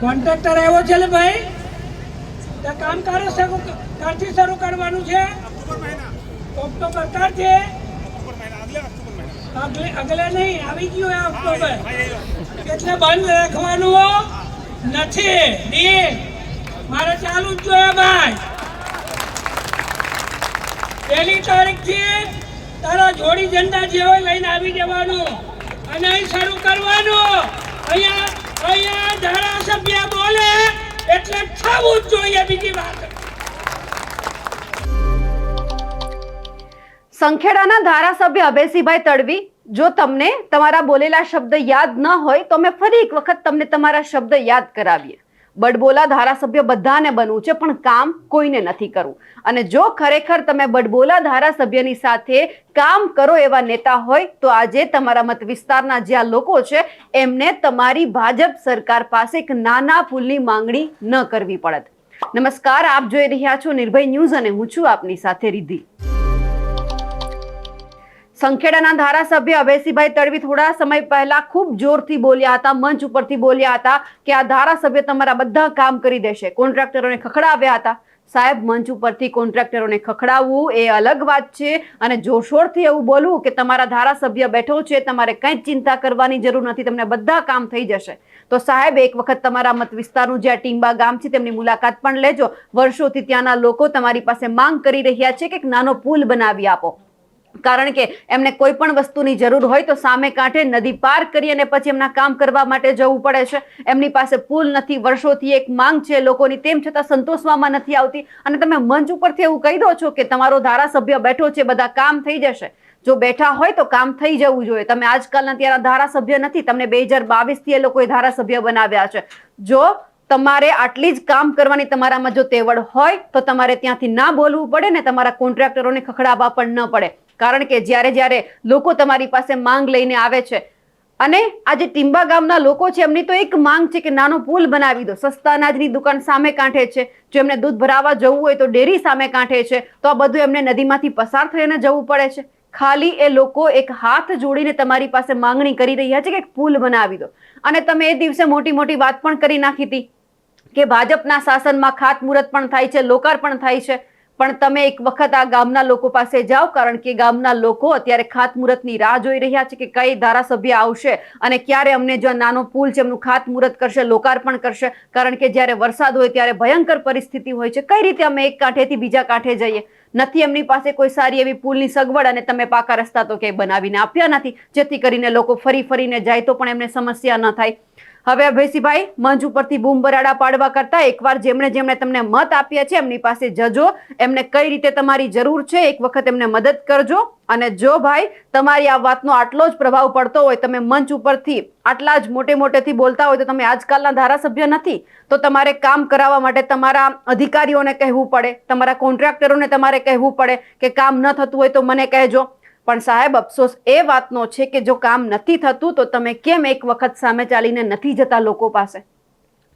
Contractor આવ્યો છે ભાઈ? તે કામ કરે ક્યારથી શરૂ કરવાનું છે. ઓક્ટોબર ક્યારથી અગલે અગલે નહીં આવી ગયું ઓક્ટોબર એટલે બંધ રાખવાનું નથી. ડીલ મારે ચાલુ જ જોઈએ ભાઈ. પહેલી તારીખથી તારા જોડી જનતા જે હોય લઈને આવી જવાનું. અને અહીં શરૂ કરવાનું. અહીંયા સંખેડાના ધારાસભ્ય અભયસિંહભાઈ તડવી, જો તમને તમારા બોલેલા શબ્દ યાદ ન હોય તો અમે ફરી એક વખત તમને તમારા શબ્દ યાદ કરાવીએ. બડબોલા ધારાસભ્ય બધાને બનવું છે, પણ કામ કોઈને નથી કરવું. અને જો ખરેખર તમે બડબોલા ધારાસભ્યની સાથે કામ કરો એવા નેતા હોય, તો આજે તમારા મત વિસ્તારના જ્યાં લોકો છે, એમને તમારી ભાજપ સરકાર પાસે એક નાના પુલની માંગણી ન કરવી પડત. નમસ્કાર, આપ જોઈ રહ્યા છો નિર્ભય ન્યૂઝ અને હું છું આપની સાથે રિદ્ધિ. સંખેડાના ધારાસભ્ય અભયસિંહભાઈ તડવી થોડા સમય પહેલા ખૂબ જોરથી બોલ્યા હતા, મંચ ઉપરથી બોલ્યા હતા કે આ ધારાસભ્ય તમારા બધા કામ કરી દેશે. કોન્ટ્રાક્ટરોને ખખડાવ્યા હતા. સાહેબ, મંચ ઉપરથી કોન્ટ્રાક્ટરોને ખખડાવવું એ અલગ વાત છે અને જોરશોરથી એવું બોલવું કે તમારા ધારાસભ્ય બેઠો છે, તમારે કંઈ જ ચિંતા કરવાની જરૂર નથી, તમને બધા કામ થઈ જશે. તો સાહેબ, એક વખત તમારા મત વિસ્તારનું જે ટીંબા ગામ છે, તેમની મુલાકાત પણ લેજો. વર્ષોથી ત્યાંના લોકો તમારી પાસે માંગ કરી રહ્યા છે કે નાનો પુલ બનાવી આપો. કારણ કે એમને કોઈ પણ વસ્તુની જરૂર હોય તો સામે કાંઠે નદી પાર કરી અને પછી એમના કામ કરવા માટે જવું પડે છે. એમની પાસે પુલ નથી, વર્ષોથી એક માંગ છે લોકોની, તેમ છતાં સંતોષવામાં નથી આવતી. અને તમે મંચ ઉપરથી એવું કહી દો છો કે તમારો ધારાસભ્ય બેઠો છે, બધા કામ થઈ જશે. જો બેઠા હોય તો કામ થઈ જવું જોઈએ. તમે આજકાલના ત્યારે ધારાસભ્ય નથી, તમને બે હજાર બાવીસથી એ લોકોએ ધારાસભ્ય બનાવ્યા છે. જો તમારે આટલી જ કામ કરવાની તમારામાં જો તેવડ હોય, તો તમારે ત્યાંથી ના બોલવું પડે ને તમારા કોન્ટ્રાક્ટરોને ખખડાવવા પણ ન પડે. કારણ કે જ્યારે જ્યારે લોકો તમારી પાસે માંગ લઈને આવે છે, અને આ જે ટીંબા ગામના લોકો છે, એમની તો એક માંગ છે કે નાનો પુલ બનાવી દો. સસ્તા અનાજની દુકાન સામે કાંઠે છે. જો એમને દૂધ ભરાવા જવું હોય તો ડેરી સામે કાંઠે છે. તો આ બધું એમને નદીમાંથી પસાર થઈને જવું પડે છે. ખાલી એ લોકો એક હાથ જોડીને તમારી પાસે માંગણી કરી રહ્યા છે કે એક પુલ બનાવી દો. અને તમે એ દિવસે મોટી મોટી વાત પણ કરી નાખી હતી કે ભાજપના શાસનમાં ખાતમુહૂર્ત પણ થાય છે, લોકાર્પણ થાય છે. પણ તમે એક વખત આ ગામના લોકો પાસે જાઓ, કારણ કે ગામના લોકો અત્યારે ખાતમુહૂર્તની રાહ જોઈ રહ્યા છે કે કઈ ધારાસભ્ય આવશે અને ક્યારે અમને જો નાનો પુલ છે એમનું ખાતમુહૂર્ત કરશે, લોકાર્પણ કરશે. કારણ કે જ્યારે વરસાદ હોય ત્યારે ભયંકર પરિસ્થિતિ હોય છે. કઈ રીતે અમે એક કાંઠેથી બીજા કાંઠે જઈએ? નથી એમની પાસે કોઈ સારી એવી પુલની સગવડ અને તમે પાકા રસ્તા તો ક્યાંય બનાવીને આપ્યા નથી. જેથી કરીને લોકો ફરી ફરીને જાય તો પણ એમને સમસ્યા ન થાય. હવે અભયસિંહભાઈ મંચ ઉપરથી બૂમ બરાડા પાડવા કરતા એકવાર જેમણે જેમણે તમને મત આપ્યા છે, એમની પાસે જજો. એમને કઈ રીતે તમારી જરૂર છે, એક વખત એમને મદદ કરજો. અને જો ભાઈ તમારી આ વાતનો આટલો જ પ્રભાવ પડતો હોય, તમે મંચ ઉપરથી આટલા જ મોટે મોટેથી બોલતા હોય, તો તમે આજકાલના ધારાસભ્ય નથી. તો તમારે કામ કરાવવા માટે તમારા અધિકારીઓને કહેવું પડે, તમારા કોન્ટ્રાક્ટરોને તમારે કહેવું પડે કે કામ ન થતું હોય તો મને કહેજો. પણ સાહેબ, અફસોસ એ વાતનો છે કે જો કામ નથી થતું, તો તમે કેમ એક વખત સામે ચાલીને નથી જતા લોકો પાસે?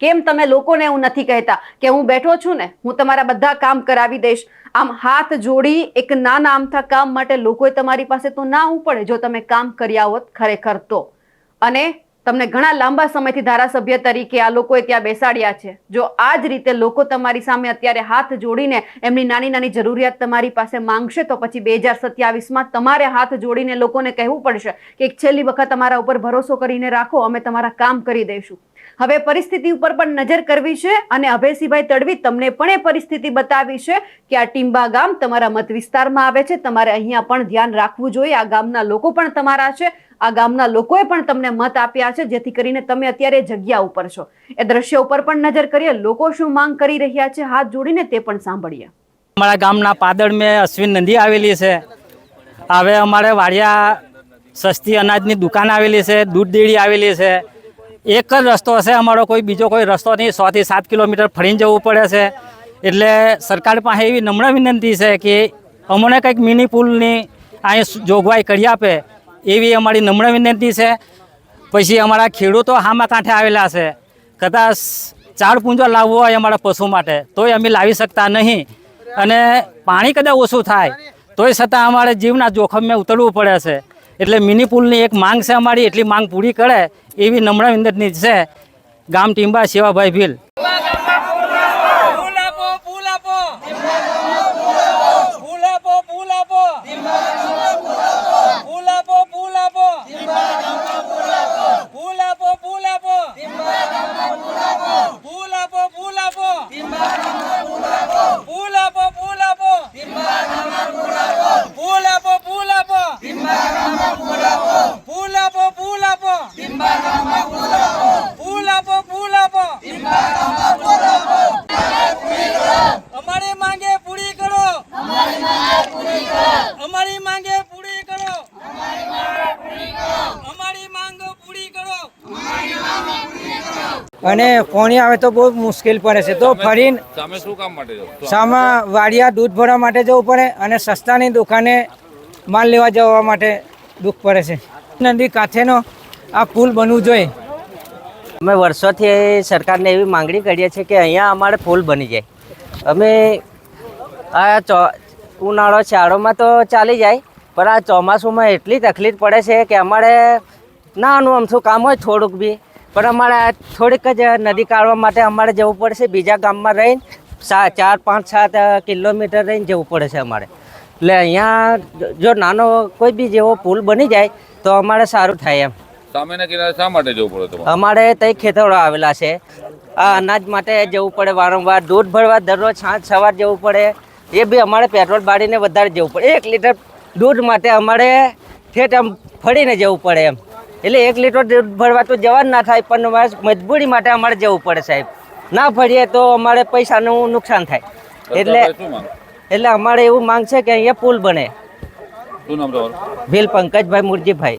કેમ તમે લોકોને એવું નથી કહેતા કે હું બેઠો છું ને, હું તમારા બધા કામ કરાવી દઈશ? આમ હાથ જોડી એક નાના આમથા કામ માટે લોકોએ તમારી પાસે તો ના આવવું જો તમે કામ કર્યા હોત ખરેખર તો. અને તમને ઘણા લાંબા સમયથી ધારાસભ્ય તરીકે આ લોકોએ ત્યાં બેસાડ્યા છે. જો આ જ રીતે લોકો તમારી સામે અત્યારે હાથ જોડીને એમની નાની નાની જરૂરિયાત તમારી પાસે માંગશે, તો પછી બે હજાર સત્યાવીસમાં તમારે હાથ જોડીને લોકોને કહેવું પડશે કે એક છેલ્લી વખત તમારા ઉપર ભરોસો કરીને રાખો, અમે તમારા કામ કરી દઈશું. હવે પરિસ્થિતિ ઉપર પણ નજર કરવી છે અને અભયસિંહભાઈ તડવી તમને પણ એ પરિસ્થિતિ બતાવી છે કે આ ટીંબા ગામ તમારા મત વિસ્તારમાં આવે છે. તમારે અહીંયા પણ ધ્યાન રાખવું જોઈએ. આ ગામના લોકો પણ તમારા છે. આ ગામના લોકોએ પણ તમને મત આપ્યા છે. જેથી કરીને તમે અત્યારે જગ્યા ઉપર છો. એ દ્રશ્ય ઉપર પણ નજર કરીએ. લોકો શું માંગ કરી રહ્યા છે? હાથ જોડીને તે પણ સાંભળીએ. અમારા ગામના પાદળ મેં અશ્વિન નદી આવેલી છે. હવે અમારે વાડિયા સસ્તી અનાજની દુકાન આવેલી છે. દૂધ ડેરી આવેલી છે. એક જ રસ્તો હશે, અમારો કોઈ બીજો કોઈ રસ્તો નહીં. સોથી સાત કિલોમીટર ફરીને જવું પડે છે. એટલે સરકાર પાસે એવી નમ્ર વિનંતી છે કે અમને કંઈક મિની પુલની અહીં જોગવાઈ કરી આપે, એવી અમારી નમ્ર વિનંતી છે. પછી અમારા ખેડૂતો હામા કાંઠે આવેલા છે. કદાચ ચાર પૂંજો લાવવો હોય અમારા પશુ માટે, તોય અમે લાવી શકતા નહીં. અને પાણી કદાચ ઓછું થાય, તોય છતાં અમારે જીવના જોખમે ઉતરવું પડે છે. એટલે મિની પુલની એક માંગ છે અમારી, એટલી માંગ પૂરી કરે એવી નમ્ર વિનંતી છે ગામ ટીંબા શિવાભાઈ ભીલ. અને પોણી આવે તો બહુ મુશ્કેલ પડે છે. તો ફરીને તમે શું કામ માટે જાઓ? સામા વાડિયા દૂધ ભરવા માટે જવું પડે અને સસ્તાની દુકાને માલ લેવા જવા માટે દુઃખ પડે છે. નદી કાંઠેનો આ પુલ બનવું જોઈએ. અમે વર્ષોથી સરકારને એવી માંગણી કરીએ છીએ કે અહીંયા અમારે પુલ બની જાય. અમે આ ચો ઉનાળો શિયાળોમાં તો ચાલી જાય પણ આ ચોમાસુમાં એટલી તકલીફ પડે છે કે અમારે નાનું અમથું કામ હોય થોડુંક બી. પણ અમારે થોડીક જ નદી કાઢવા માટે અમારે જવું પડશે. બીજા ગામમાં રહીને સાત ચાર પાંચ સાત કિલોમીટર રહીને જવું પડે છે અમારે. એટલે અહીંયા જો નાનો કોઈ બી જેવો પુલ બની જાય તો અમારે સારું થાય એમ. સામેના કિનારે શા માટે જવું પડે તમારે? અમારે તઈ ખેતરો આવેલા છે. આ અનાજ માટે જવું પડે વારંવાર દૂધ ભરવા દરરોજ સાંજ સવાર જવું પડે. એ બી અમારે પેટ્રોલ બાળીને વધારે જવું પડે. એક લીટર દૂધ માટે અમારે ઠેઠ આમ ફરીને જવું પડે એમ. એટલે એક લીટર દૂધ ભરવા તો જવા જ ના થાય પણ મજબૂરી માટે અમારે જવું પડે સાહેબ. ના ભરીએ તો અમારે પૈસાનું નુકસાન થાય. એટલે એટલે અમારે એવું માંગ છે કે અહીંયા પુલ બને. ભીલ પંકજભાઈ મુરજીભાઈ.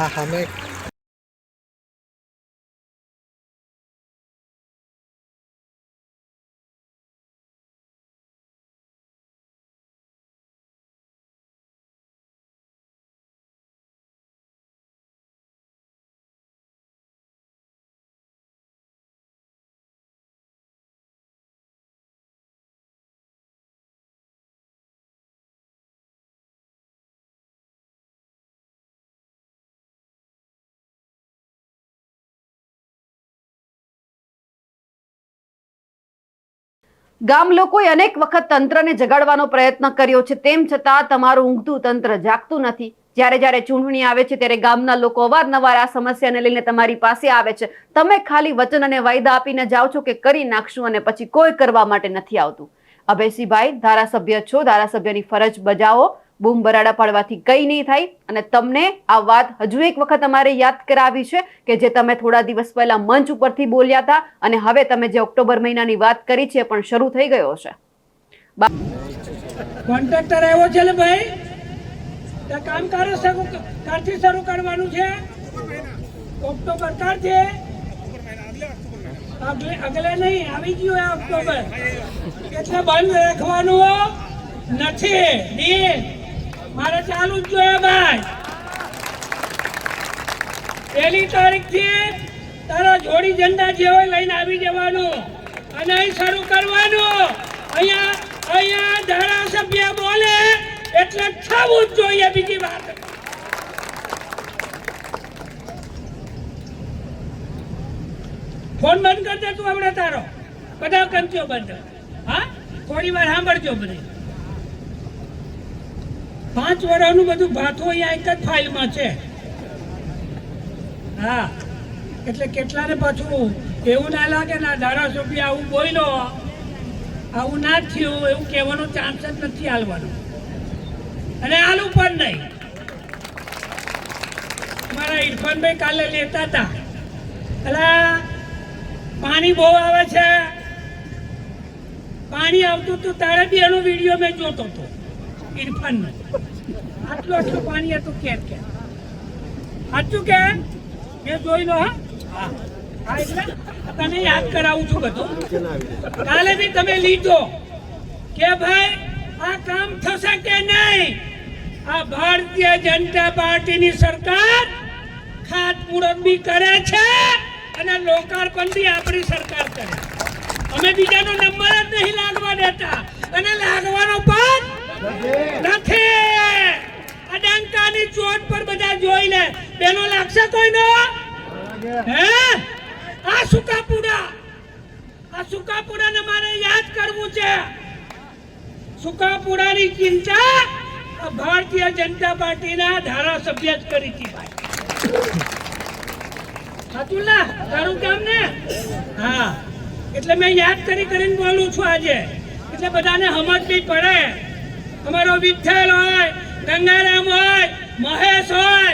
还还没 ગામ લોકોએ અનેક વખત તંત્રને જગાડવાનો પ્રયત્ન કર્યો છે. તેમ છતાં તમારું ઊંઘતું તંત્ર જાગતું નથી. જ્યારે જ્યારે ચૂંટણી આવે છે, ત્યારે ગામના લોકો અવારનવાર આ સમસ્યાને લઈને તમારી પાસે આવે છે. તમે ખાલી વચન અને વાયદા આપીને જાઓ છો કે કરી નાખશું અને પછી કોઈ કરવા માટે નથી આવતું. અભયસિંહભાઈ, ધારાસભ્ય છો, ધારાસભ્યની ફરજ બજાવો. બૂમ બરાડા પાડવાથી કંઈ નહીં થાય. અને તમને આ વાત હજુ એક વખત અમારે યાદ કરાવી છે કે જે તમે થોડા દિવસ પહેલા મંચ ઉપરથી બોલ્યા હતા અને હવે તમે જે ઓક્ટોબર મહિનાની વાત કરી છે પણ શરૂ થઈ ગયો છે કોન્ટ્રાક્ટર આવ્યો છે ભાઈ. કામ કરો શરૂ ક્યારથી શરૂ કરવાનું છે? ઓક્ટોબર ક્યારથી અગલે અગલે નહીં, આવી ગયું ઓક્ટોબર. એટલે બંધ રાખવાનું નથી મારે ચાલુ જ જોઈએ ભાઈ. પહેલી તારીખથી તારા જોડી ઝંડા જે હોય લઈને આવી જવાનું. અને અહીં શરૂ કરવાનું. અહીંયા અહીંયા ધારાસભ્ય બોલે એટલે થવું જ જોઈએ બીજી વાત. ફોન બંધ કરી દે તું હમણાં તારો. બધા કંચો બંધ. હા? થોડી વાર સાંભળજો બધી પાંચ વર્ષનું બધું ભાથું અહીંયા એક જ ફાઇલમાં છે. હા, એટલે કેટલાને પાછું? એવું ના લાગે ના ધારાસભ્ય આવું બોલો આવું ના થયું, એવું કહેવાનો ચાન્સ જ નથી હાલવાનો. અને હાલું પણ નહીં. મારા ઇરફાનભાઈ કાલે લેતા હતા. અલા, પાણી બહુ આવે છે. પાણી આવતું હતું, તારે બી એનો વીડિયો મેં જોતો હતો. ઇરફાનનો આટલું આટલું પાણી હતું કેમ કે. સાચું કે? મેં જોઈ લો હા. તને યાદ કરાવું છું બધું. કાલે બી તમે લીધો કે ભાઈ આ કામ થશે કે નહીં? આ ભારતીય જનતા પાર્ટીની સરકાર ખાતમુહૂર્ત બી કરે છે અને લોકાર્પણ બી આપણી સરકાર કરે અમે બીજાનો નંબર જ નહીં લાગવા દેતા. અને લાગવાનો પણ નથી! અડંકાની ચોટ પર બધા જોઈ લે. બેનો લાગશે કોઈનો? હે? આ સુકાપુડા. આ સુકાપુડાને મારે યાદ કરવું છે. સુકાપુડાની ચિંતા ભારતીય જનતા પાર્ટીના ધારાસભ્ય જ કરી હતી ભાઈ. સાચું ના તારું કામ ને? હા. એટલે મેં યાદ કરી કરીને બોલું છું આજે. એટલે બધાને સમજ બી પડે. અમારો વિઠ્ઠલ હોય, ગંગારામ હોય, મહેશ હોય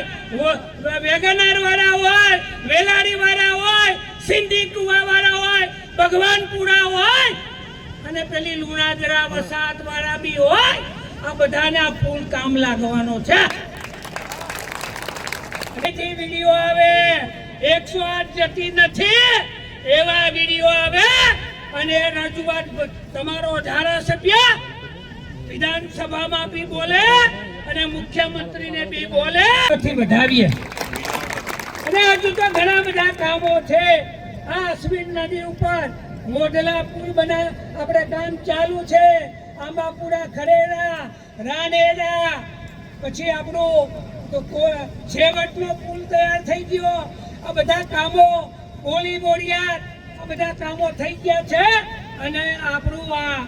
વેગનાર વાળા હોય વેલાડી વાળા હોય, સિંધી કુવા વાળા હોય ભગવાનપુરા હોય, અને પેલી લુણાદરા વસાત વાળા બી હોય, આ બધાને પુલ કામ લાગવાનો છે. અહીંથી વીડિયો આવે, એકસો આઠ જતી નથી, એવા વીડિયો આવે, અને રજૂઆત તમારો ધારાસભ્ય વિધાનસભામાં બી બોલે અને મુખ્યમંત્રીને બી બોલે. થી વધાવીએ. અને હજુ તો ઘણા બધા કામો છે. આ અશ્વિન નદી ઉપર મોઢલા પુલ બના આપણે કામ ચાલુ છે. આંબાપુરા ખરેરા રાનેરા પછી આપણું તો છેવટનો પુલ તૈયાર થઈ ગયો. આ બધા કામો કોળી બોરિયાર આ બધા કામો થઈ ગયા છે. અને આપણું આ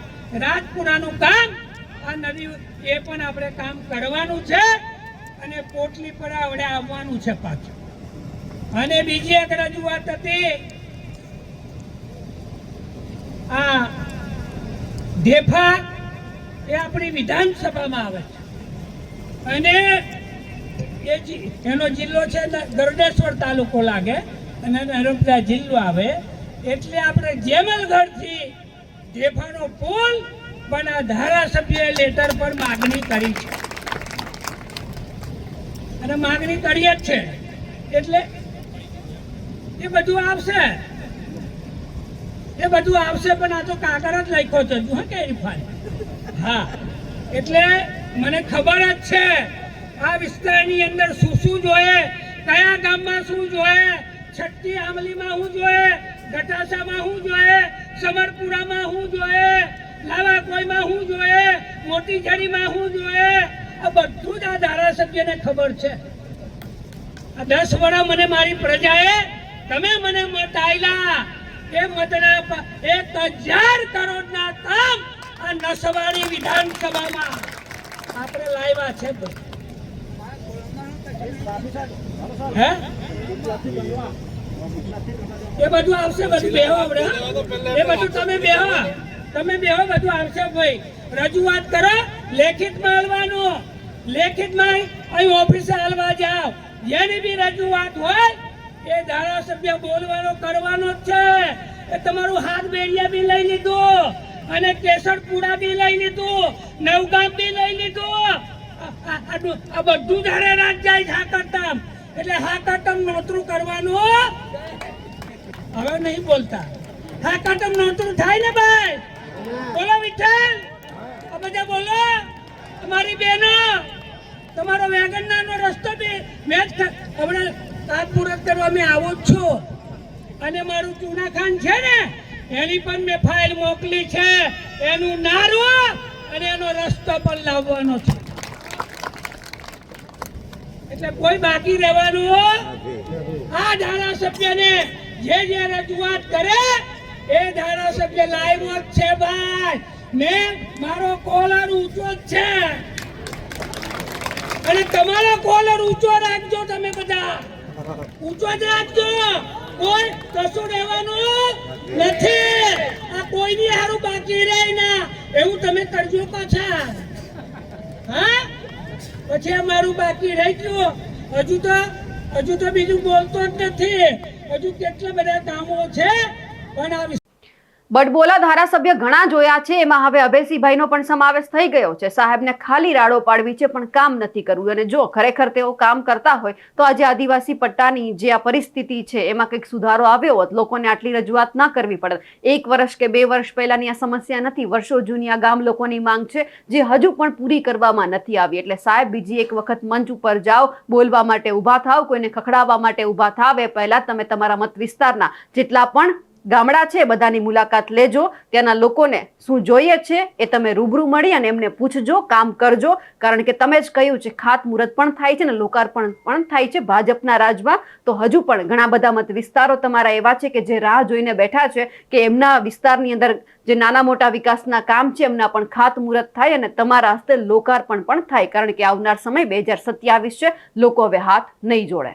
રાજપુરાનું કામ આ નદી એ પણ આપણે કામ કરવાનું છે અને પોટલી પર આવડે આવવાનું છે પાછું. અને બીજી એક રજૂઆત હતી, આ ઢેફા એ આપણી વિધાનસભામાં આવે છે. અને એ એનો જિલ્લો છે ગરડેશ્વર તાલુકો લાગે, અને નર્મદા જિલ્લો આવે. એટલે આપણે જેમલગઢથી ઢેફાનો પુલ પણ આ ધારાસભ્યએ લેટર પર માગણી કરી છે. અને માગણી કરી જ છે. એટલે એ બધું આવશે. એ બધું આવશે પણ આ તો કાગળ જ લખ્યો છે. હા કે હા. એટલે મને ખબર જ છે, આ વિસ્તારની અંદર શું શું જોઈએ, કયા ગામમાં શું જોઈએ, છઠ્ઠી આમલીમાં શું જોઈએ ઘટાસામાં શું જોઈએ, સમરપુરામાં શું જોઈએ લાવાકોઈમાં શું જોઈએ? મોટી ઝાડીમાં શું જોઈએ? આ બધું જ આ ધારાસભ્યને ખબર છે. આ દસ વડા મને મારી પ્રજાએ, તમે મને મત આયલા. એ મતના એક હજાર કરોડના કામ આ નસવાડી વિધાનસભામાં આપણે લાવ્યા છે હે? એ બધું આવશે, બધું બેહો આપણે એ બધું તમે બેહો. તમે બેહો બધું આવશે ભાઈ. રજૂઆત કરો, લેખિતમાં હાલવાનું. લેખિતમાં અહીં ઓફિસે હાલવા જાઓ. જેની બી રજૂઆત હોય, એ ધારાસભ્ય બોલવાનો, કરવાનો જ છે. એ તમારું હાથ બેડિયા બી લઈ લીધું. અને કેસરપુરા બી લઈ લીધું. નવગામ બી લઈ લીધું. આ- બધું ધારે રાત જાય હાકરતમ એટલે હાકરતમ નોતરું કરવાનું. હવે નહીં બોલતા. હાકરતમ નોતરું થાય ને ભાઈ? બોલો વિઠ્ઠલ. બધા બોલો તમારી બહેનો તમારો વેગનનો રસ્તો બી મેં જ હમણાં પૂરત કરવા મેં આવો જ છું. અને મારું ચૂના ખાન છે ને એની પણ મેં ફાઇલ મોકલી છે. એનું નારું અને એનો રસ્તો પણ લાવવાનો છે. એટલે કોઈ બાકી રહેવાનું આ ધારાસભ્યને જે જે રજૂઆત કરે એ ધારાસભ્ય લાઈવ જ છે ભાઈ. મેં મારો કોલર ઊંચો જ છે. અને તમારો કોલર ઊંચો રાખજો તમે બધા. ઊંચો જ રાખજો. કોઈ કશું રહેવાનું નથી. આ કોઈની હારું બાકી રહે ના. એવું તમે કરજો પાછા. હા? પછી અમારું બાકી રહી ગયું. હજુ તો હજુ તો બીજું બોલતો જ નથી. હજુ કેટલા બધા કામો છે. આ બટબોલા ધારાસભ્ય ઘણા જોયા છે. એમાં હવે અભયસિંહભાઈનો પણ સમાવેશ થઈ ગયો છે. સાહેબને ખાલી રાડો પાડવી છે, પણ કામ નથી કરવું અને જો ખરેખર તેઓ કામ કરતા હોય, તો આજે આદિવાસી પટ્ટાની જે આ પરિસ્થિતિ છે, એમાં કંઈક સુધારો આવ્યો હોત, લોકોને આટલી રજૂઆત ના કરવી પડત. એક વર્ષ કે બે વર્ષ પહેલાની આ સમસ્યા નથી. વર્ષો જૂની આ ગામ લોકોની માંગ છે, જે હજુ પણ પૂરી કરવામાં નથી આવી. એટલે સાહેબ, બીજી એક વખત મંચ ઉપર જાઓ, બોલવા માટે ઊભા થાવ કોઈને ખખડાવવા માટે ઊભા થાવ એ પહેલા તમે તમારા મત વિસ્તારના જેટલા પણ ગામડા છે, બધાની મુલાકાત લેજો. ત્યાંના લોકોને શું જોઈએ છે એ તમે રૂબરૂ મળી અને એમને પૂછજો, કામ કરજો. કારણ કે તમે જ કહ્યું છે, ખાતમુહૂર્ત પણ થાય છે ને લોકાર્પણ પણ થાય છે ભાજપના રાજમાં. તો હજુ પણ ઘણા બધા મત વિસ્તારો તમારા એવા છે કે જે રાહ જોઈને બેઠા છે કે એમના વિસ્તારની અંદર જે નાના મોટા વિકાસના કામ છે, એમના પણ ખાતમુહૂર્ત થાય અને તમારા હસ્તે લોકાર્પણ પણ થાય. કારણ કે આવનાર સમય બે હજાર સત્યાવીસ છે, લોકો હવે હાથ નહીં જોડે.